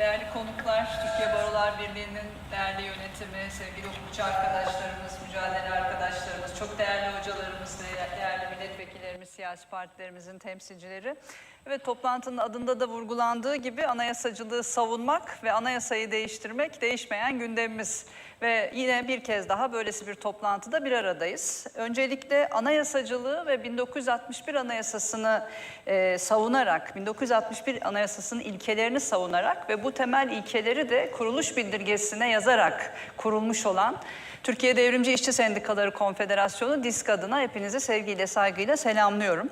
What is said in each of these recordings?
Değerli konuklar, Türkiye Barolar Birliği'nin değerli yönetimi, sevgili hukukçu arkadaşlarımız, mücadele arkadaşlarımız, çok değerli hocalarımız, değerli milletvekillerimiz, siyasi partilerimizin temsilcileri. Evet toplantının adında da vurgulandığı gibi anayasacılığı savunmak ve anayasayı değiştirmek değişmeyen gündemimiz. Ve yine bir kez daha böylesi bir toplantıda bir aradayız. Öncelikle anayasacılığı ve 1961 anayasasını e, savunarak, 1961 anayasasının ilkelerini savunarak ve bu temel ilkeleri de kuruluş bildirgesine yazarak kurulmuş olan Türkiye Devrimci İşçi Sendikaları Konfederasyonu DİSK adına hepinizi sevgiyle, saygıyla selamlıyorum.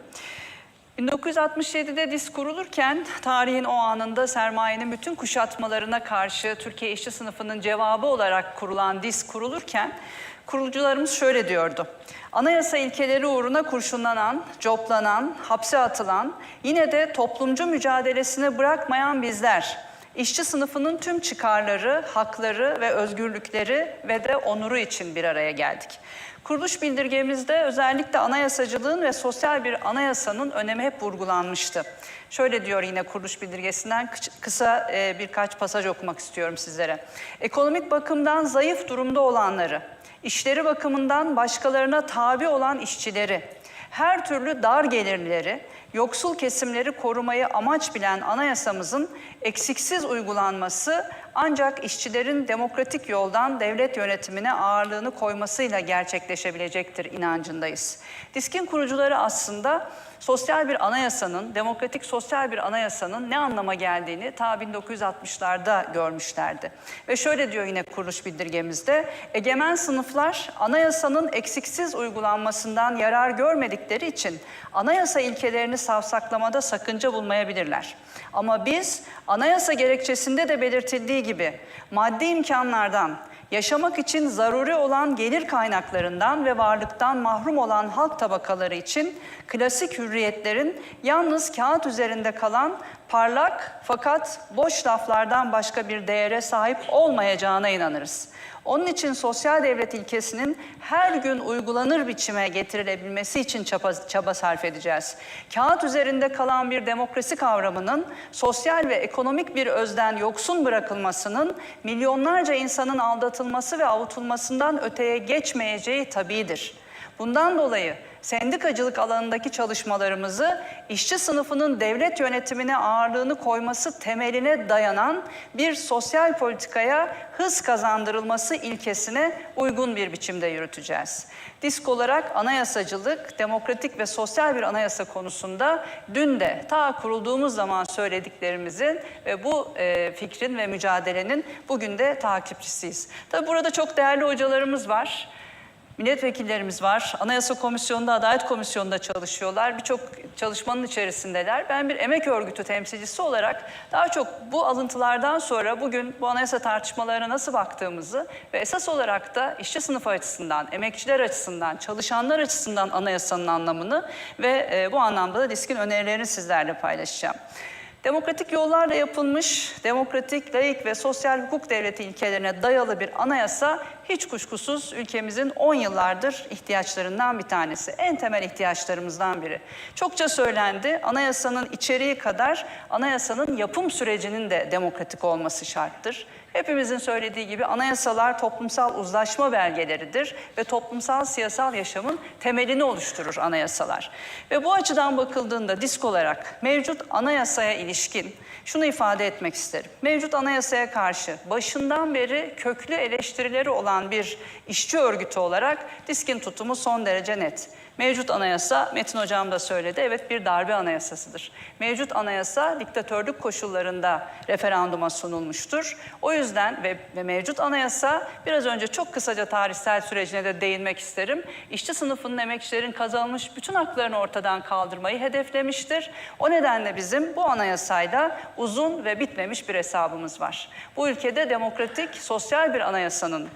1967'de DİS kurulurken tarihin o anında sermayenin bütün kuşatmalarına karşı Türkiye işçi sınıfının cevabı olarak kurulan DİS kurulurken kurucularımız şöyle diyordu. Anayasa ilkeleri uğruna kurşunlanan, coplanan, hapse atılan, yine de toplumcu mücadelesini bırakmayan bizler, işçi sınıfının tüm çıkarları, hakları ve özgürlükleri ve de onuru için bir araya geldik. Kuruluş bildirgemizde özellikle anayasacılığın ve sosyal bir anayasanın önemi hep vurgulanmıştı. Şöyle diyor yine kuruluş bildirgesinden kısa e, birkaç pasaj okumak istiyorum sizlere. Ekonomik bakımdan zayıf durumda olanları, işleri bakımından başkalarına tabi olan işçileri, her türlü dar gelirleri, yoksul kesimleri korumayı amaç bilen anayasamızın eksiksiz uygulanması ancak işçilerin demokratik yoldan devlet yönetimine ağırlığını koymasıyla gerçekleşebilecektir inancındayız. Diskin kurucuları aslında sosyal bir anayasanın, demokratik sosyal bir anayasanın ne anlama geldiğini ta 1960'larda görmüşlerdi. Ve şöyle diyor yine kuruluş bildirgemizde, egemen sınıflar anayasanın eksiksiz uygulanmasından yarar görmedikleri için anayasa ilkelerini savsaklamada sakınca bulmayabilirler. Ama biz anayasa gerekçesinde de belirtildiği gibi maddi imkanlardan, yaşamak için zaruri olan gelir kaynaklarından ve varlıktan mahrum olan halk tabakaları için klasik hürriyetlerin yalnız kağıt üzerinde kalan parlak fakat boş laflardan başka bir değere sahip olmayacağına inanırız. Onun için sosyal devlet ilkesinin her gün uygulanır biçime getirilebilmesi için çaba, çaba sarf edeceğiz. Kağıt üzerinde kalan bir demokrasi kavramının sosyal ve ekonomik bir özden yoksun bırakılmasının milyonlarca insanın aldatılması ve avutulmasından öteye geçmeyeceği tabidir. Bundan dolayı sendikacılık alanındaki çalışmalarımızı işçi sınıfının devlet yönetimine ağırlığını koyması temeline dayanan bir sosyal politikaya hız kazandırılması ilkesine uygun bir biçimde yürüteceğiz. Disk olarak anayasacılık, demokratik ve sosyal bir anayasa konusunda dün de ta kurulduğumuz zaman söylediklerimizin ve bu e, fikrin ve mücadelenin bugün de takipçisiyiz. Tabi burada çok değerli hocalarımız var milletvekillerimiz var. Anayasa Komisyonu'nda, Adalet Komisyonu'nda çalışıyorlar. Birçok çalışmanın içerisindeler. Ben bir emek örgütü temsilcisi olarak daha çok bu alıntılardan sonra bugün bu anayasa tartışmalarına nasıl baktığımızı ve esas olarak da işçi sınıfı açısından, emekçiler açısından, çalışanlar açısından anayasanın anlamını ve e, bu anlamda da diskin önerilerini sizlerle paylaşacağım. Demokratik yollarla yapılmış, demokratik, layık ve sosyal hukuk devleti ilkelerine dayalı bir anayasa hiç kuşkusuz ülkemizin 10 yıllardır ihtiyaçlarından bir tanesi. En temel ihtiyaçlarımızdan biri. Çokça söylendi, anayasanın içeriği kadar anayasanın yapım sürecinin de demokratik olması şarttır. Hepimizin söylediği gibi anayasalar toplumsal uzlaşma belgeleridir ve toplumsal siyasal yaşamın temelini oluşturur anayasalar. Ve bu açıdan bakıldığında disk olarak mevcut anayasaya ilişkin şunu ifade etmek isterim. Mevcut anayasaya karşı başından beri köklü eleştirileri olan bir işçi örgütü olarak diskin tutumu son derece net. Mevcut anayasa, Metin Hocam da söyledi, evet bir darbe anayasasıdır. Mevcut anayasa diktatörlük koşullarında referanduma sunulmuştur. O yüzden ve, ve mevcut anayasa biraz önce çok kısaca tarihsel sürecine de değinmek isterim. İşçi sınıfının emekçilerin kazanılmış bütün haklarını ortadan kaldırmayı hedeflemiştir. O nedenle bizim bu anayasayla uzun ve bitmemiş bir hesabımız var. Bu ülkede demokratik, sosyal bir anayasanın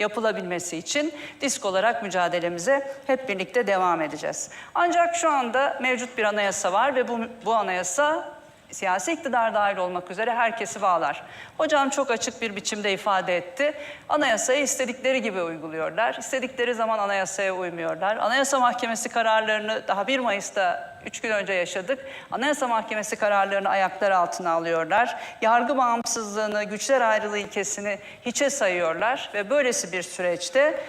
yapılabilmesi için disk olarak mücadelemize hep birlikte devam edeceğiz. Ancak şu anda mevcut bir anayasa var ve bu, bu anayasa siyasi iktidar dahil olmak üzere herkesi bağlar. Hocam çok açık bir biçimde ifade etti. Anayasayı istedikleri gibi uyguluyorlar. İstedikleri zaman anayasaya uymuyorlar. Anayasa Mahkemesi kararlarını daha 1 Mayıs'ta 3 gün önce yaşadık. Anayasa Mahkemesi kararlarını ayaklar altına alıyorlar. Yargı bağımsızlığını, güçler ayrılığı ilkesini hiçe sayıyorlar ve böylesi bir süreçte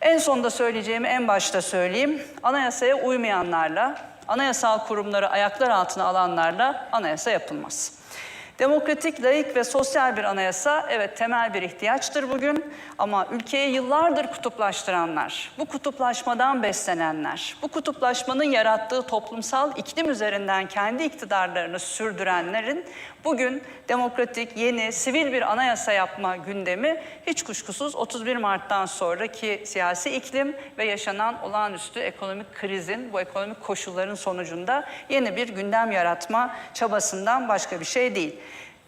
en sonda söyleyeceğimi en başta söyleyeyim. Anayasaya uymayanlarla, anayasal kurumları ayaklar altına alanlarla anayasa yapılmaz. Demokratik, layık ve sosyal bir anayasa evet temel bir ihtiyaçtır bugün ama ülkeyi yıllardır kutuplaştıranlar, bu kutuplaşmadan beslenenler, bu kutuplaşmanın yarattığı toplumsal iklim üzerinden kendi iktidarlarını sürdürenlerin bugün demokratik, yeni, sivil bir anayasa yapma gündemi hiç kuşkusuz 31 Mart'tan sonraki siyasi iklim ve yaşanan olağanüstü ekonomik krizin, bu ekonomik koşulların sonucunda yeni bir gündem yaratma çabasından başka bir şey değil.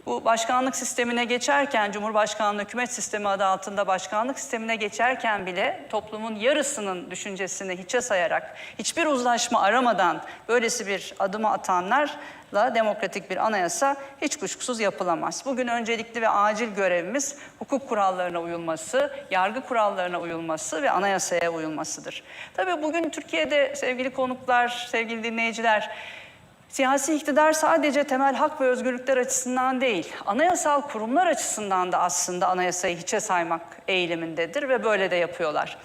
Bu başkanlık sistemine geçerken, Cumhurbaşkanlığı hükümet sistemi adı altında başkanlık sistemine geçerken bile toplumun yarısının düşüncesini hiçe sayarak, hiçbir uzlaşma aramadan böylesi bir adımı atanlarla demokratik bir anayasa hiç kuşkusuz yapılamaz. Bugün öncelikli ve acil görevimiz hukuk kurallarına uyulması, yargı kurallarına uyulması ve anayasaya uyulmasıdır. Tabii bugün Türkiye'de sevgili konuklar, sevgili dinleyiciler, Siyasi iktidar sadece temel hak ve özgürlükler açısından değil, anayasal kurumlar açısından da aslında anayasayı hiçe saymak eğilimindedir ve böyle de yapıyorlar.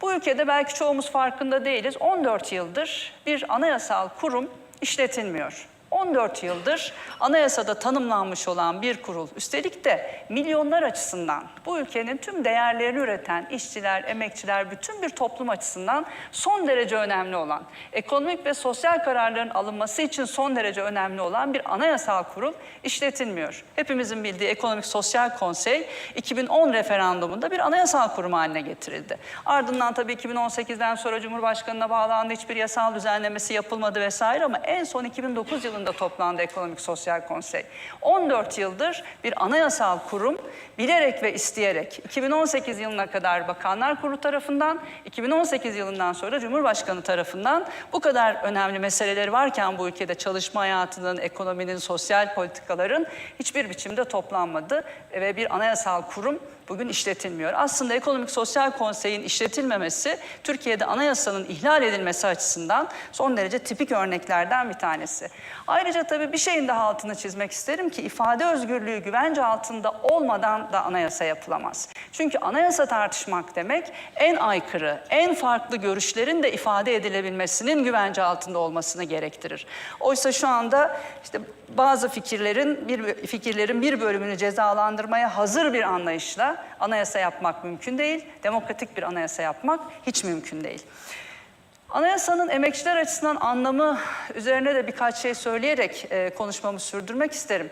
Bu ülkede belki çoğumuz farkında değiliz. 14 yıldır bir anayasal kurum işletilmiyor. 14 yıldır anayasada tanımlanmış olan bir kurul. Üstelik de milyonlar açısından bu ülkenin tüm değerlerini üreten işçiler, emekçiler, bütün bir toplum açısından son derece önemli olan, ekonomik ve sosyal kararların alınması için son derece önemli olan bir anayasal kurul işletilmiyor. Hepimizin bildiği Ekonomik Sosyal Konsey 2010 referandumunda bir anayasal kurum haline getirildi. Ardından tabii 2018'den sonra Cumhurbaşkanı'na bağlandı, hiçbir yasal düzenlemesi yapılmadı vesaire ama en son 2009 yılında toplandı Ekonomik Sosyal Konsey. 14 yıldır bir anayasal kurum bilerek ve isteyerek 2018 yılına kadar Bakanlar Kurulu tarafından, 2018 yılından sonra Cumhurbaşkanı tarafından bu kadar önemli meseleleri varken bu ülkede çalışma hayatının, ekonominin, sosyal politikaların hiçbir biçimde toplanmadı ve bir anayasal kurum bugün işletilmiyor. Aslında Ekonomik Sosyal Konsey'in işletilmemesi Türkiye'de anayasanın ihlal edilmesi açısından son derece tipik örneklerden bir tanesi. Ayrıca tabii bir şeyin daha altını çizmek isterim ki ifade özgürlüğü güvence altında olmadan da anayasa yapılamaz. Çünkü anayasa tartışmak demek en aykırı, en farklı görüşlerin de ifade edilebilmesinin güvence altında olmasını gerektirir. Oysa şu anda işte bazı fikirlerin bir fikirlerin bir bölümünü cezalandırmaya hazır bir anlayışla anayasa yapmak mümkün değil. Demokratik bir anayasa yapmak hiç mümkün değil. Anayasanın emekçiler açısından anlamı üzerine de birkaç şey söyleyerek e, konuşmamı sürdürmek isterim.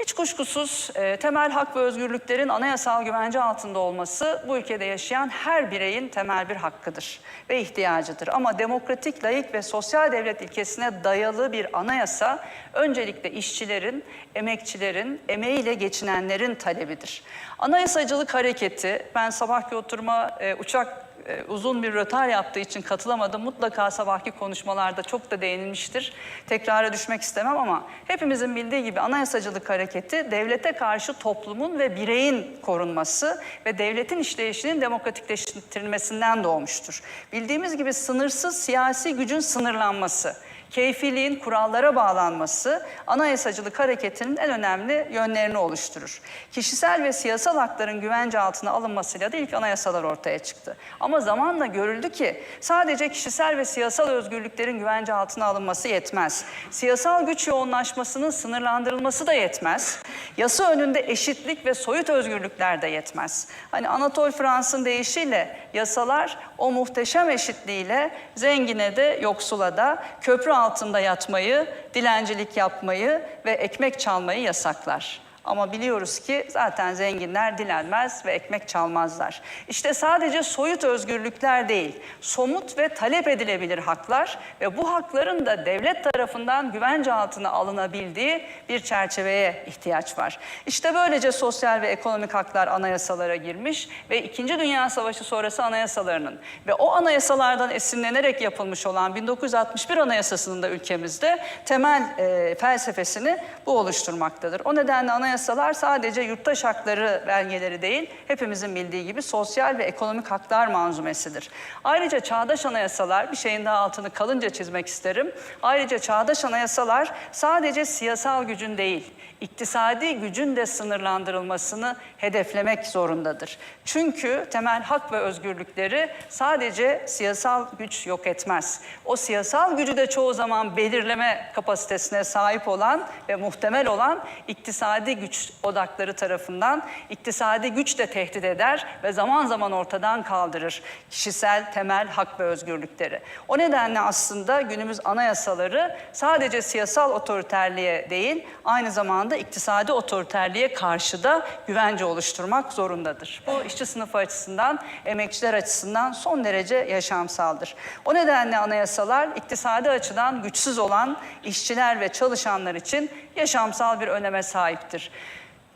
Hiç kuşkusuz e, temel hak ve özgürlüklerin anayasal güvence altında olması bu ülkede yaşayan her bireyin temel bir hakkıdır ve ihtiyacıdır. Ama demokratik, layık ve sosyal devlet ilkesine dayalı bir anayasa öncelikle işçilerin, emekçilerin, emeğiyle geçinenlerin talebidir. Anayasacılık hareketi, ben sabahki oturma e, uçak e, uzun bir rötar yaptığı için katılamadım. Mutlaka sabahki konuşmalarda çok da değinilmiştir. Tekrara düşmek istemem ama hepimizin bildiği gibi anayasacılık hareketi devlete karşı toplumun ve bireyin korunması ve devletin işleyişinin demokratikleştirilmesinden doğmuştur. Bildiğimiz gibi sınırsız siyasi gücün sınırlanması keyfiliğin kurallara bağlanması anayasacılık hareketinin en önemli yönlerini oluşturur. Kişisel ve siyasal hakların güvence altına alınmasıyla da ilk anayasalar ortaya çıktı. Ama zamanla görüldü ki sadece kişisel ve siyasal özgürlüklerin güvence altına alınması yetmez. Siyasal güç yoğunlaşmasının sınırlandırılması da yetmez. Yasa önünde eşitlik ve soyut özgürlükler de yetmez. Hani Anatol Frans'ın deyişiyle yasalar o muhteşem eşitliğiyle zengine de yoksula da köprü altında yatmayı, dilencilik yapmayı ve ekmek çalmayı yasaklar. Ama biliyoruz ki zaten zenginler dilenmez ve ekmek çalmazlar. İşte sadece soyut özgürlükler değil, somut ve talep edilebilir haklar ve bu hakların da devlet tarafından güvence altına alınabildiği bir çerçeveye ihtiyaç var. İşte böylece sosyal ve ekonomik haklar anayasalara girmiş ve İkinci Dünya Savaşı sonrası anayasalarının ve o anayasalardan esinlenerek yapılmış olan 1961 Anayasası'nın da ülkemizde temel e, felsefesini bu oluşturmaktadır. O nedenle anayasalar sadece yurttaş hakları belgeleri değil, hepimizin bildiği gibi sosyal ve ekonomik haklar manzumesidir. Ayrıca çağdaş anayasalar, bir şeyin daha altını kalınca çizmek isterim. Ayrıca çağdaş anayasalar sadece siyasal gücün değil, iktisadi gücün de sınırlandırılmasını hedeflemek zorundadır. Çünkü temel hak ve özgürlükleri sadece siyasal güç yok etmez. O siyasal gücü de çoğu zaman belirleme kapasitesine sahip olan ve muhtemel olan iktisadi güç odakları tarafından iktisadi güç de tehdit eder ve zaman zaman ortadan kaldırır kişisel temel hak ve özgürlükleri. O nedenle aslında günümüz anayasaları sadece siyasal otoriterliğe değil aynı zamanda iktisadi otoriterliğe karşı da güvence oluşturmak zorundadır. Bu işçi sınıfı açısından, emekçiler açısından son derece yaşamsaldır. O nedenle anayasalar iktisadi açıdan güçsüz olan işçiler ve çalışanlar için yaşamsal bir öneme sahiptir.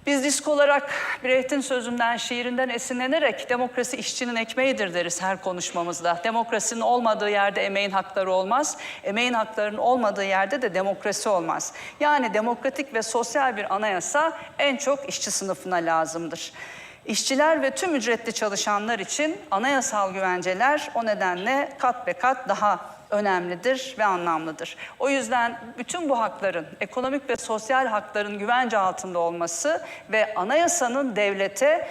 Biz disk olarak Brecht'in sözünden, şiirinden esinlenerek demokrasi işçinin ekmeğidir deriz her konuşmamızda. Demokrasinin olmadığı yerde emeğin hakları olmaz. Emeğin haklarının olmadığı yerde de demokrasi olmaz. Yani demokratik ve sosyal bir anayasa en çok işçi sınıfına lazımdır. İşçiler ve tüm ücretli çalışanlar için anayasal güvenceler o nedenle kat be kat daha önemlidir ve anlamlıdır. O yüzden bütün bu hakların, ekonomik ve sosyal hakların güvence altında olması ve anayasanın devlete,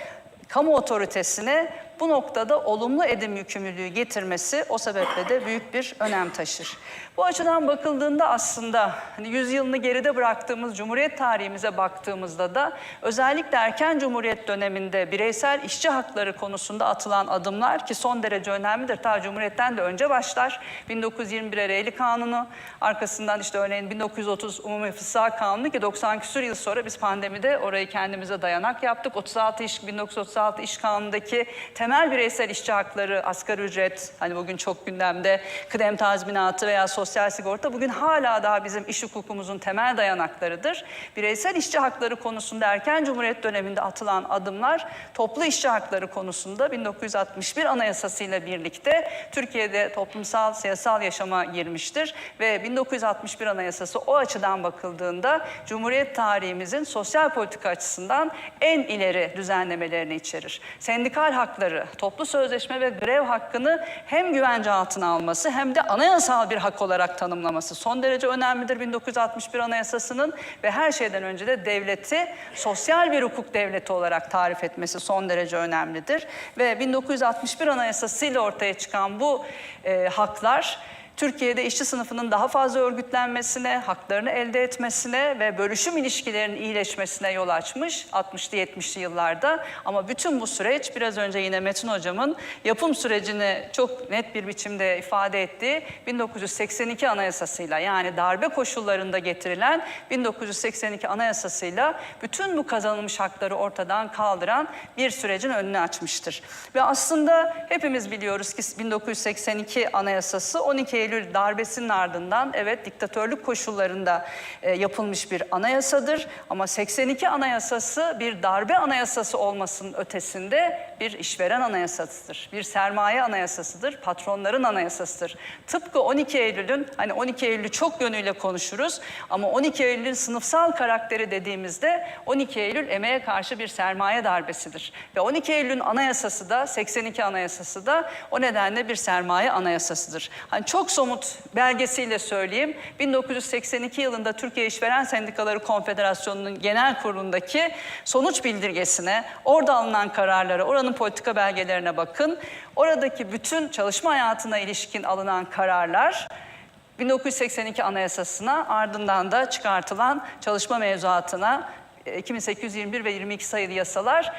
kamu otoritesine bu noktada olumlu edim yükümlülüğü getirmesi o sebeple de büyük bir önem taşır. Bu açıdan bakıldığında aslında hani yüzyılını geride bıraktığımız Cumhuriyet tarihimize baktığımızda da özellikle erken Cumhuriyet döneminde bireysel işçi hakları konusunda atılan adımlar ki son derece önemlidir. Ta Cumhuriyet'ten de önce başlar. 1921 Ereğli Kanunu, arkasından işte örneğin 1930 Umumi Fıssa Kanunu ki 90 küsur yıl sonra biz pandemide orayı kendimize dayanak yaptık. 36 iş 1936 İş Kanunu'ndaki temel bireysel işçi hakları, asgari ücret, hani bugün çok gündemde kıdem tazminatı veya sosyal sigorta bugün hala daha bizim iş hukukumuzun temel dayanaklarıdır. Bireysel işçi hakları konusunda erken Cumhuriyet döneminde atılan adımlar toplu işçi hakları konusunda 1961 Anayasası ile birlikte Türkiye'de toplumsal siyasal yaşama girmiştir ve 1961 Anayasası o açıdan bakıldığında Cumhuriyet tarihimizin sosyal politika açısından en ileri düzenlemelerini içerir. Sendikal hakları, toplu sözleşme ve grev hakkını hem güvence altına alması hem de anayasal bir hak olarak tanımlaması son derece önemlidir 1961 Anayasası'nın ve her şeyden önce de devleti sosyal bir hukuk devleti olarak tarif etmesi son derece önemlidir. Ve 1961 Anayasası ile ortaya çıkan bu e, haklar Türkiye'de işçi sınıfının daha fazla örgütlenmesine, haklarını elde etmesine ve bölüşüm ilişkilerinin iyileşmesine yol açmış 60'lı 70'li yıllarda. Ama bütün bu süreç biraz önce yine Metin Hocam'ın yapım sürecini çok net bir biçimde ifade ettiği 1982 Anayasası'yla yani darbe koşullarında getirilen 1982 Anayasası'yla bütün bu kazanılmış hakları ortadan kaldıran bir sürecin önünü açmıştır. Ve aslında hepimiz biliyoruz ki 1982 Anayasası 12 Eylül darbesinin ardından evet diktatörlük koşullarında e, yapılmış bir anayasadır. Ama 82 Anayasası bir darbe anayasası olmasının ötesinde bir işveren anayasasıdır. Bir sermaye anayasasıdır, patronların anayasasıdır. Tıpkı 12 Eylül'ün, hani 12 Eylül'ü çok yönüyle konuşuruz ama 12 Eylül'ün sınıfsal karakteri dediğimizde 12 Eylül emeğe karşı bir sermaye darbesidir. Ve 12 Eylül'ün anayasası da 82 anayasası da o nedenle bir sermaye anayasasıdır. Hani çok somut belgesiyle söyleyeyim. 1982 yılında Türkiye İşveren Sendikaları Konfederasyonu'nun genel kurulundaki sonuç bildirgesine, orada alınan kararlara, oranın politika belgelerine bakın. Oradaki bütün çalışma hayatına ilişkin alınan kararlar 1982 Anayasası'na ardından da çıkartılan çalışma mevzuatına 2821 ve 22 sayılı yasalar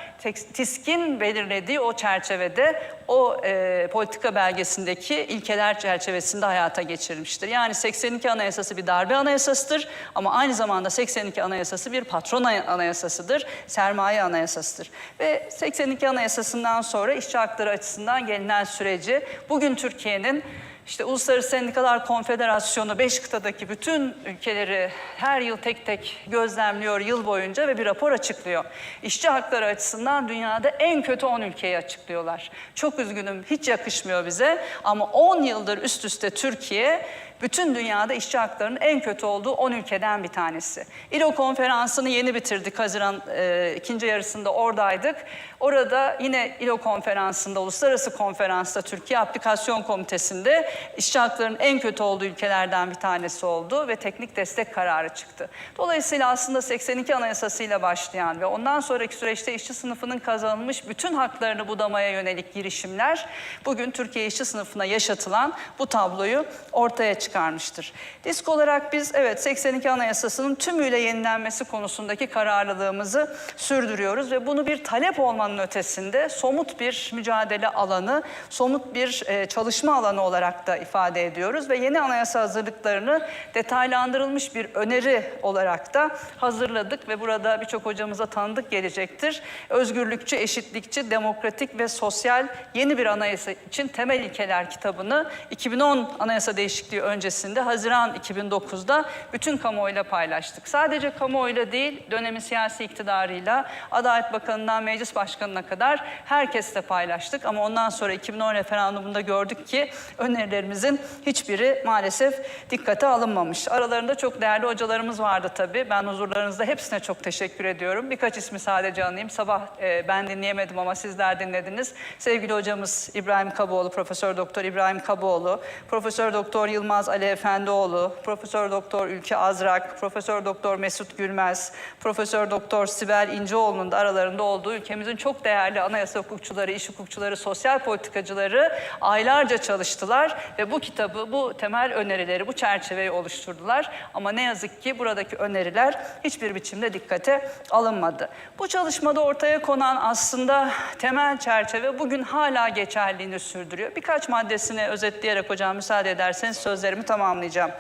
TİSK'in belirlediği o çerçevede o e, politika belgesindeki ilkeler çerçevesinde hayata geçirilmiştir. Yani 82 Anayasası bir darbe anayasasıdır ama aynı zamanda 82 Anayasası bir patron anayasasıdır, sermaye anayasasıdır. Ve 82 Anayasası'ndan sonra işçi hakları açısından gelinen süreci bugün Türkiye'nin işte Uluslararası Sendikalar Konfederasyonu 5 kıtadaki bütün ülkeleri her yıl tek tek gözlemliyor yıl boyunca ve bir rapor açıklıyor. İşçi hakları açısından dünyada en kötü 10 ülkeyi açıklıyorlar. Çok üzgünüm hiç yakışmıyor bize ama 10 yıldır üst üste Türkiye bütün dünyada işçi haklarının en kötü olduğu 10 ülkeden bir tanesi. İLO konferansını yeni bitirdik Haziran e, ikinci yarısında oradaydık. Orada yine İLO konferansında, uluslararası konferansta Türkiye Aplikasyon Komitesi'nde işçi haklarının en kötü olduğu ülkelerden bir tanesi oldu ve teknik destek kararı çıktı. Dolayısıyla aslında 82 Anayasası'yla başlayan ve ondan sonraki süreçte işçi sınıfının kazanılmış bütün haklarını budamaya yönelik girişimler bugün Türkiye işçi sınıfına yaşatılan bu tabloyu ortaya çıkarmıştır. Disk olarak biz evet 82 Anayasası'nın tümüyle yenilenmesi konusundaki kararlılığımızı sürdürüyoruz ve bunu bir talep olmanın ötesinde somut bir mücadele alanı, somut bir e, çalışma alanı olarak da ifade ediyoruz ve yeni anayasa hazırlıklarını detaylandırılmış bir öneri olarak da hazırladık ve burada birçok hocamıza tanıdık gelecektir. Özgürlükçü, eşitlikçi, demokratik ve sosyal yeni bir anayasa için temel ilkeler kitabını 2010 anayasa değişikliği öncesinde Haziran 2009'da bütün kamuoyuyla paylaştık. Sadece kamuoyuyla değil, dönemin siyasi iktidarıyla, Adalet Bakanı'ndan Meclis Başkanı'na kadar herkesle paylaştık. Ama ondan sonra 2010 referandumunda gördük ki önerilerimizin hiçbiri maalesef dikkate alınmamış. Aralarında çok değerli hocalarımız vardı tabii. Ben huzurlarınızda hepsine çok teşekkür ediyorum. Birkaç ismi sadece anayım. Sabah e, ben dinleyemedim ama sizler dinlediniz. Sevgili hocamız İbrahim Kaboğlu, Profesör Doktor İbrahim Kaboğlu, Profesör Doktor Yılmaz Ali Efendioğlu, Profesör Doktor Ülke Azrak, Profesör Doktor Mesut Gülmez, Profesör Doktor Sibel İnceoğlu'nun da aralarında olduğu ülkemizin çok değerli anayasa hukukçuları, iş hukukçuları, sosyal politikacıları aylarca çalıştılar ve bu kitabı, bu temel önerileri, bu çerçeveyi oluşturdular. Ama ne yazık ki buradaki öneriler hiçbir biçimde dikkate alınmadı. Bu çalışmada ortaya konan aslında temel çerçeve bugün hala geçerliğini sürdürüyor. Birkaç maddesini özetleyerek hocam müsaade ederseniz sözlerimi tamamlayacağım.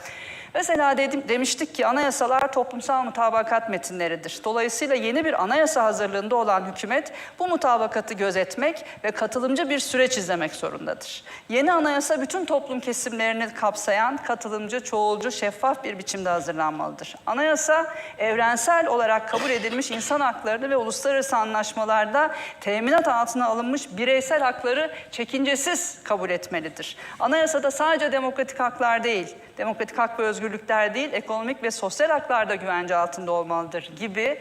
Mesela dedim, demiştik ki anayasalar toplumsal mutabakat metinleridir. Dolayısıyla yeni bir anayasa hazırlığında olan hükümet bu mutabakatı gözetmek ve katılımcı bir süreç izlemek zorundadır. Yeni anayasa bütün toplum kesimlerini kapsayan katılımcı, çoğulcu, şeffaf bir biçimde hazırlanmalıdır. Anayasa evrensel olarak kabul edilmiş insan haklarını ve uluslararası anlaşmalarda teminat altına alınmış bireysel hakları çekincesiz kabul etmelidir. Anayasada sadece demokratik haklar değil, demokratik hak ve özgürlükler değil, ekonomik ve sosyal haklar da güvence altında olmalıdır gibi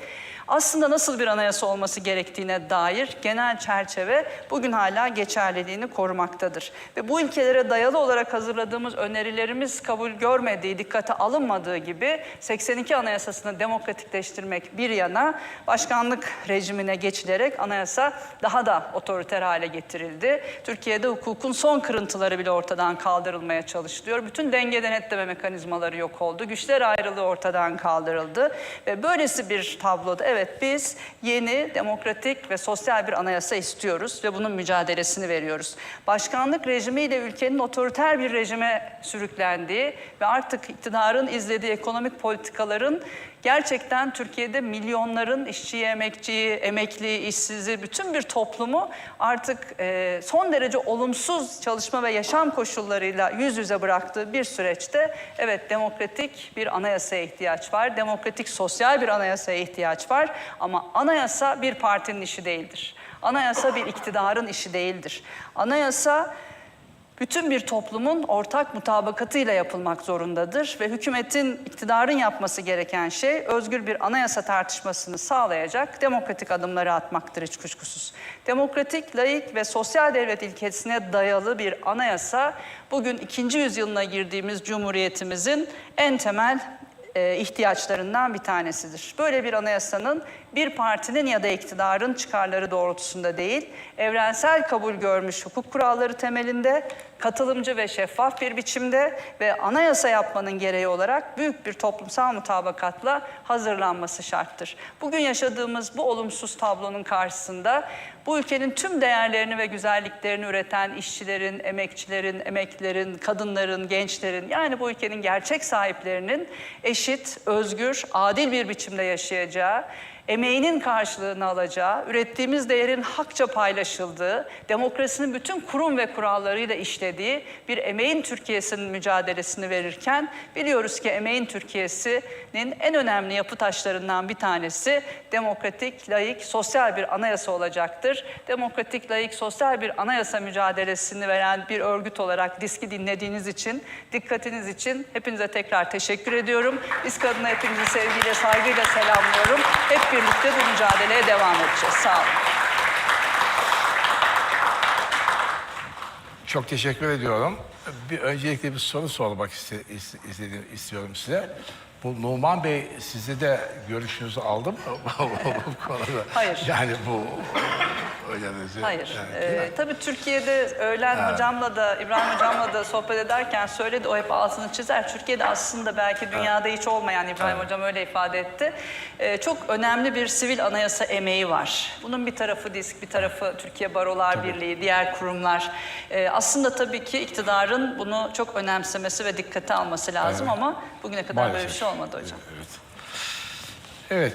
aslında nasıl bir anayasa olması gerektiğine dair genel çerçeve bugün hala geçerliliğini korumaktadır. Ve bu ilkelere dayalı olarak hazırladığımız önerilerimiz kabul görmediği, dikkate alınmadığı gibi 82 Anayasasını demokratikleştirmek bir yana başkanlık rejimine geçilerek anayasa daha da otoriter hale getirildi. Türkiye'de hukukun son kırıntıları bile ortadan kaldırılmaya çalışılıyor. Bütün denge denetleme mekanizmaları yok oldu. Güçler ayrılığı ortadan kaldırıldı ve böylesi bir tabloda evet biz yeni, demokratik ve sosyal bir anayasa istiyoruz ve bunun mücadelesini veriyoruz. Başkanlık rejimiyle ülkenin otoriter bir rejime sürüklendiği ve artık iktidarın izlediği ekonomik politikaların gerçekten Türkiye'de milyonların işçiyi, emekçiyi, emekli, işsizi, bütün bir toplumu artık e, son derece olumsuz çalışma ve yaşam koşullarıyla yüz yüze bıraktığı bir süreçte evet demokratik bir anayasaya ihtiyaç var. Demokratik sosyal bir anayasaya ihtiyaç var ama anayasa bir partinin işi değildir. Anayasa bir iktidarın işi değildir. Anayasa bütün bir toplumun ortak mutabakatıyla yapılmak zorundadır ve hükümetin, iktidarın yapması gereken şey özgür bir anayasa tartışmasını sağlayacak demokratik adımları atmaktır hiç kuşkusuz. Demokratik, layık ve sosyal devlet ilkesine dayalı bir anayasa bugün ikinci yüzyılına girdiğimiz cumhuriyetimizin en temel ihtiyaçlarından bir tanesidir. Böyle bir anayasanın bir partinin ya da iktidarın çıkarları doğrultusunda değil, evrensel kabul görmüş hukuk kuralları temelinde, katılımcı ve şeffaf bir biçimde ve anayasa yapmanın gereği olarak büyük bir toplumsal mutabakatla hazırlanması şarttır. Bugün yaşadığımız bu olumsuz tablonun karşısında bu ülkenin tüm değerlerini ve güzelliklerini üreten işçilerin, emekçilerin, emeklilerin, kadınların, gençlerin yani bu ülkenin gerçek sahiplerinin eşit, özgür, adil bir biçimde yaşayacağı, emeğinin karşılığını alacağı, ürettiğimiz değerin hakça paylaşıldığı, demokrasinin bütün kurum ve kurallarıyla işlediği bir emeğin Türkiye'sinin mücadelesini verirken biliyoruz ki emeğin Türkiye'sinin en önemli yapı taşlarından bir tanesi demokratik, layık, sosyal bir anayasa olacaktır. Demokratik, layık, sosyal bir anayasa mücadelesini veren bir örgüt olarak diski dinlediğiniz için, dikkatiniz için hepinize tekrar teşekkür ediyorum. Biz kadına hepinizi sevgiyle, saygıyla selamlıyorum. Hep birlikte bu mücadeleye devam edeceğiz. Sağ olun. Çok teşekkür ediyorum. Bir öncelikle bir soru sormak iste, iste- istedim, istiyorum size. Bu Numan Bey sizi de görüşünüzü aldım bu konuda? Hayır. Yani bu de- Hayır. mi? Ee, tabii Türkiye'de öğlen hocamla da İbrahim hocamla da sohbet ederken söyledi o hep altını çizer. Türkiye'de aslında belki dünyada hiç olmayan İbrahim hocam öyle ifade etti. Ee, çok önemli bir sivil anayasa emeği var. Bunun bir tarafı disk, bir tarafı Türkiye Barolar Birliği, diğer kurumlar. Ee, aslında tabii ki iktidarın bunu çok önemsemesi ve dikkate alması lazım Evet. ama bugüne kadar böyle bir Maalesef. şey olmadı hocam. Evet. Evet,